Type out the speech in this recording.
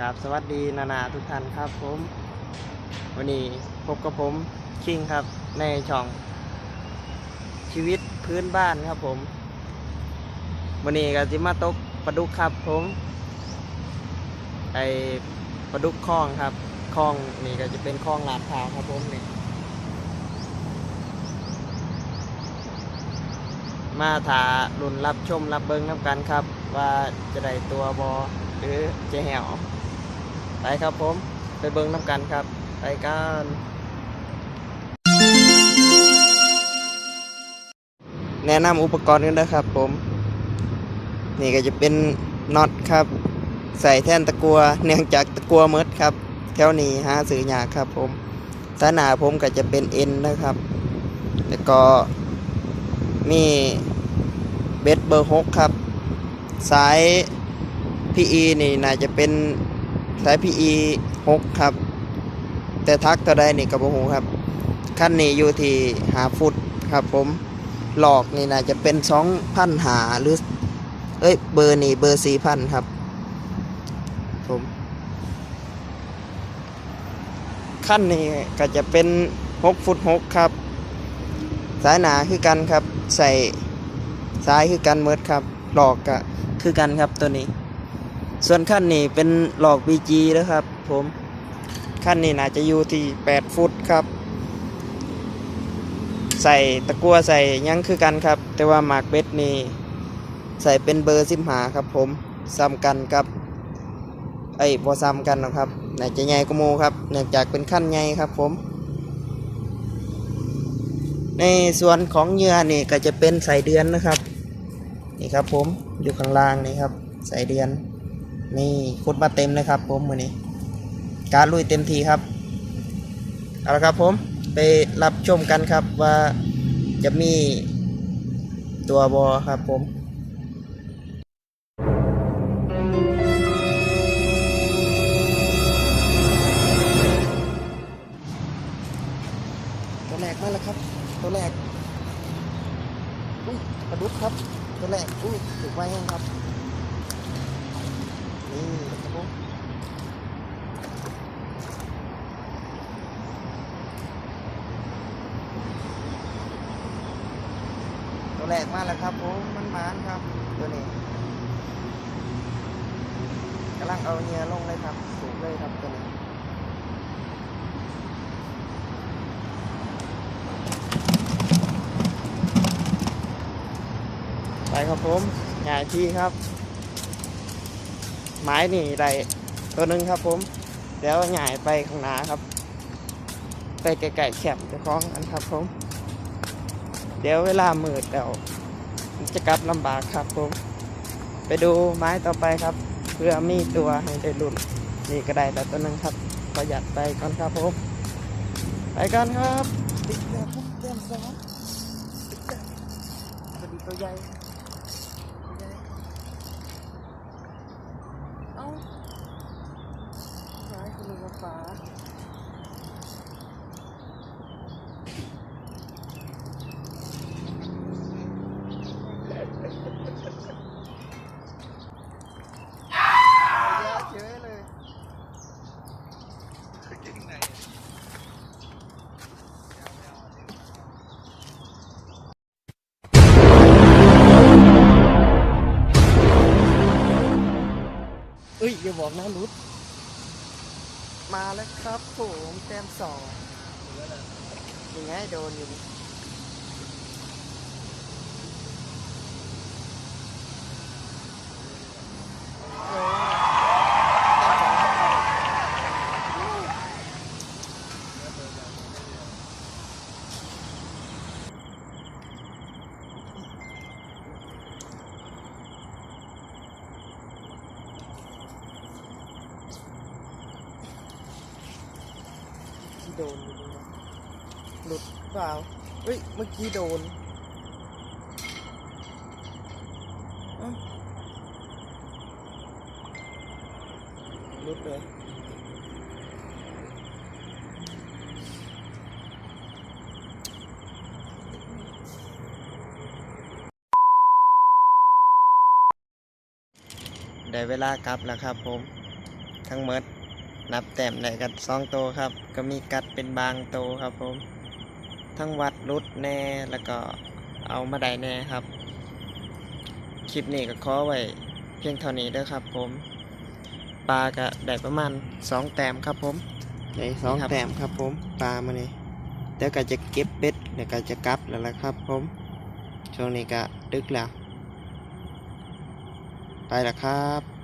กับสวัสดีนานาทุกท่านครับผม วันนี้พบกับผมคิงครับ ในช่อง ชีวิตพื้นบ้านครับผม วันนี้ก็จะมาตกปลาดุกครับผม ไอปลาดุกคลองครับคลองนี่ก็จะเป็นคลองลาดพร้าวครับผมนี่มาถารุ่นรับชมรับเบิ้งน้ำกันครับ ว่าจะได้ตัวบอหรือจะแหว ไปครับผม ไปเบิ้งน้ำกันครับ ไปกันแนะนำอุปกรณ์กันนะครับผม นี่ก็จะเป็นน็อตครับ ใส่แท่นตะกัวเนื่องจากตะกัวเมดครับ แถวนี้หาซื้อยากครับผมสานาผมก็จะเป็นเอ็นนะครับ แล้วก็มีเบสเบอร์หกครับ สาย PE นี่น่าจะเป็น สาย PE หกครับ แต่ทักตัวใดนี่กับโอหูครับขั้นนี้อยู่ที่หาฟุตครับผมหลอกนี่น่าจะเป็นสองพันหาหรือ เอ้ย เบอร์นี่เบอร์สี่พันครับ ผมขั้นนี้ก็จะเป็นหกฟุตหกครับ สายหนาคือกันครับ ใส่ซ้ายคือกันเมิดครับหลอกกะคือกันครับตัวนี้ ส่วนขั้นนี้เป็นหลอก BG นะครับ ผมขั้นนี้น่าจะอยู่ที่ 8 ฟุตครับ ใส่ตะกัวใส่ยังคือกันครับ แต่ว่าหมากเบ็ดนี่ใส่เป็นเบอร์สิบหาครับ ผมซ้ำกันกับไอ้ยบ่ซ้ำกันหรอกครับน่าจะใหญ่กว่ามูครับ เนื่องจากเป็นขั้นใหญ่ครับผม ในส่วนของเหยื่อนี่ก็จะเป็นใสายเดือนนะครับ นี่ครับผมอยู่ข้างล่างนี่ครับ ใสายเดือน นี่ขุดมาเต็มเลยครับ ผมมือนี้ การลุยเต็มทีครับเอาละครับผมไปรับชมกันครับว่าจะมีตัวบอครับผมตัวแรกมาแล้วครับ ตัวแรกอุ้ยปลาดุกครับ ตัวแรกอุ้ยถูกไว้ครับ ตัวแรกมาแล้วครับผมมันมานครับ ตัวนี้กำลังเอาเนียลงเลยครับ สูงเลยครับตัวนี้ไปครับผมใหญ่ที่ครับ ไม้นี่ได้ตัวหนึ่งครับผม เดี๋ยวใหญ่ไปข้างหน้าครับ ไปไกลๆแคบจะคล้องกันครับผม เดี๋ยวเวลามืดเดี๋ยวจะกลับลำบากครับผม ไปดูไม้ต่อไปครับ เพื่อมีตัวให้ได้รุ่น นี่ก็ได้แต่ตัวหนึ่งครับประหยัดไปก่อนครับผมไปกันครับติดแล้วครับเต็มสองติดแล้วสวัสดีตัวใหญ่ บอกนะรุดมาแล้วครับผมแต้มสองยังไงโดนอยู่นี่โอ้แต้มสองครับที่ โดนอยู่นะหลุดเปล่าเฮ้ย เมื่อกี้โดนหลุดเลยได้เวลากลับแล้วครับผม ทั้งหมด นับแต้มได้กันสองโตวครับ ก็มีกัดเป็นบางโตวครับผม ทั้งวัดรุดแน่แล้วก็เอามาได้แน่ครับ คลิปนี้ก็ขอไว้เพียงเท่านี้เด้อครับผมปลาก็ได้ประมาณสองแต้มครับผมได้สองแต้มครับผมปลามานี่เดี๋ยวก็จะเก็บเบ็ดเดี๋ยวก็จะกลับแล้วล่ะครับผมช่วงนี้ก็ดึกแล้ว ไปแล้วครับ